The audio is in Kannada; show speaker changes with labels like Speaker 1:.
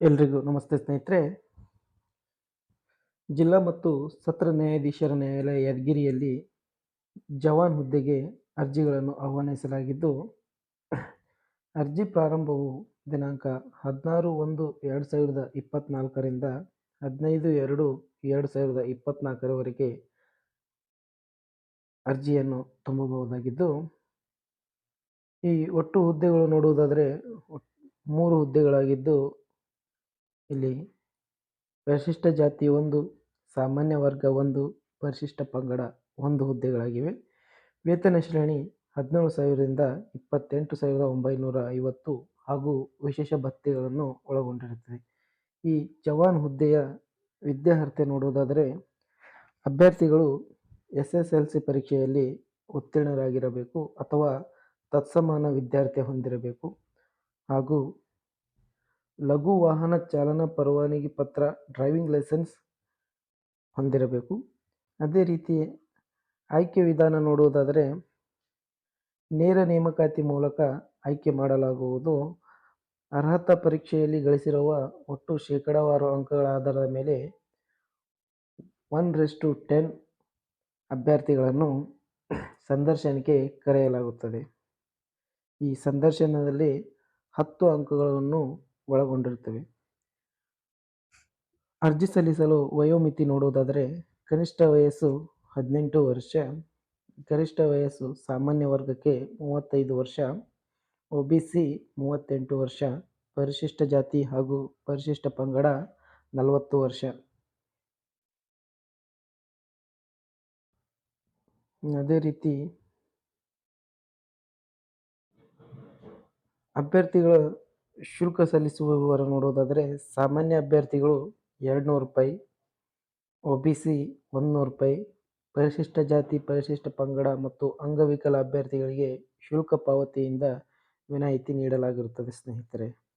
Speaker 1: ಎಲ್ರಿಗೂ ನಮಸ್ತೆ ಸ್ನೇಹಿತರೆ. ಜಿಲ್ಲಾ ಮತ್ತು ಸತ್ರ ನ್ಯಾಯಾಧೀಶರ ನ್ಯಾಯಾಲಯ ಯಾದಗಿರಿಯಲ್ಲಿ ಜವಾನ್ ಹುದ್ದೆಗೆ ಅರ್ಜಿಗಳನ್ನು ಆಹ್ವಾನಿಸಲಾಗಿದ್ದು, ಅರ್ಜಿ ಪ್ರಾರಂಭವು ದಿನಾಂಕ ಹದಿನಾರು ಒಂದು ಎರಡು ಸಾವಿರದ ಇಪ್ಪತ್ತ್ನಾಲ್ಕರಿಂದ ಹದಿನೈದು ಎರಡು ಎರಡು ಸಾವಿರದ ಇಪ್ಪತ್ತ್ನಾಲ್ಕರವರೆಗೆ ಅರ್ಜಿಯನ್ನು ತುಂಬಬಹುದಾಗಿದ್ದು, ಈ ಒಟ್ಟು ಹುದ್ದೆಗಳು ನೋಡುವುದಾದರೆ ಮೂರು ಹುದ್ದೆಗಳಾಗಿದ್ದು ಇಲ್ಲಿ ಪರಿಶಿಷ್ಟ ಜಾತಿ ಒಂದು, ಸಾಮಾನ್ಯ ವರ್ಗ ಒಂದು, ಪರಿಶಿಷ್ಟ ಪಂಗಡ ಒಂದು ಹುದ್ದೆಗಳಾಗಿವೆ. ವೇತನ ಶ್ರೇಣಿ ಹದಿನೇಳು ಸಾವಿರದಿಂದ ಇಪ್ಪತ್ತೆಂಟು ಸಾವಿರದ ಒಂಬೈನೂರ ಐವತ್ತು ಹಾಗೂ ವಿಶೇಷ ಭತ್ಯೆಗಳನ್ನು ಒಳಗೊಂಡಿರುತ್ತದೆ. ಈ ಜವಾನ್ ಹುದ್ದೆಯ ವಿದ್ಯಾರ್ಹತೆ ನೋಡುವುದಾದರೆ, ಅಭ್ಯರ್ಥಿಗಳು ಎಸ್ ಎಸ್ ಎಲ್ ಸಿ ಪರೀಕ್ಷೆಯಲ್ಲಿ ಉತ್ತೀರ್ಣರಾಗಿರಬೇಕು ಅಥವಾ ತತ್ಸಮಾನ ವಿದ್ಯಾರ್ಥಿ ಹೊಂದಿರಬೇಕು ಹಾಗೂ ಲಘು ವಾಹನ ಚಾಲನಾ ಪರವಾನಗಿ ಪತ್ರ, ಡ್ರೈವಿಂಗ್ ಲೈಸೆನ್ಸ್ ಹೊಂದಿರಬೇಕು. ಅದೇ ರೀತಿ ಆಯ್ಕೆ ವಿಧಾನ ನೋಡುವುದಾದರೆ, ನೇರ ನೇಮಕಾತಿ ಮೂಲಕ ಆಯ್ಕೆ ಮಾಡಲಾಗುವುದು. ಅರ್ಹತಾ ಪರೀಕ್ಷೆಯಲ್ಲಿ ಗಳಿಸಿರುವ ಒಟ್ಟು ಶೇಕಡಾವಾರು ಅಂಕಗಳ ಆಧಾರದ ಮೇಲೆ ಒನ್ ರೆಸ್ ಟು ಟೆನ್ ಅಭ್ಯರ್ಥಿಗಳನ್ನು ಸಂದರ್ಶನಕ್ಕೆ ಕರೆಯಲಾಗುತ್ತದೆ. ಈ ಸಂದರ್ಶನದಲ್ಲಿ ಹತ್ತು ಅಂಕಗಳನ್ನು ಒಳಗೊಂಡಿರುತ್ತವೆ. ಅರ್ಜಿ ಸಲ್ಲಿಸಲು ವಯೋಮಿತಿ ನೋಡುವುದಾದರೆ ಕನಿಷ್ಠ ವಯಸ್ಸು ಹದಿನೆಂಟು ವರ್ಷ ಗರಿಷ್ಠ ವಯಸ್ಸು ಸಾಮಾನ್ಯ ವರ್ಗಕ್ಕೆ ಮೂವತ್ತೈದು ವರ್ಷ, ಒ ಬಿ ಸಿ ಮೂವತ್ತೆಂಟು ವರ್ಷ, ಪರಿಶಿಷ್ಟ ಜಾತಿ ಹಾಗೂ ಪರಿಶಿಷ್ಟ ಪಂಗಡ ನಲವತ್ತು ವರ್ಷ. ಅದೇ ರೀತಿ ಅಭ್ಯರ್ಥಿಗಳ ಶುಲ್ಕ ಸಲ್ಲಿಸುವ ನೋಡೋದಾದರೆ ಸಾಮಾನ್ಯ ಅಭ್ಯರ್ಥಿಗಳು ಎರಡು ನೂರು ರೂಪಾಯಿ, ಒ ಬಿ ಸಿ ಒಂದುನೂರು ರೂಪಾಯಿ, ಪರಿಶಿಷ್ಟ ಜಾತಿ, ಪರಿಶಿಷ್ಟ ಪಂಗಡ ಮತ್ತು ಅಂಗವಿಕಲ ಅಭ್ಯರ್ಥಿಗಳಿಗೆ ಶುಲ್ಕ ಪಾವತಿಯಿಂದ ವಿನಾಯಿತಿ ನೀಡಲಾಗಿರುತ್ತದೆ ಸ್ನೇಹಿತರೆ.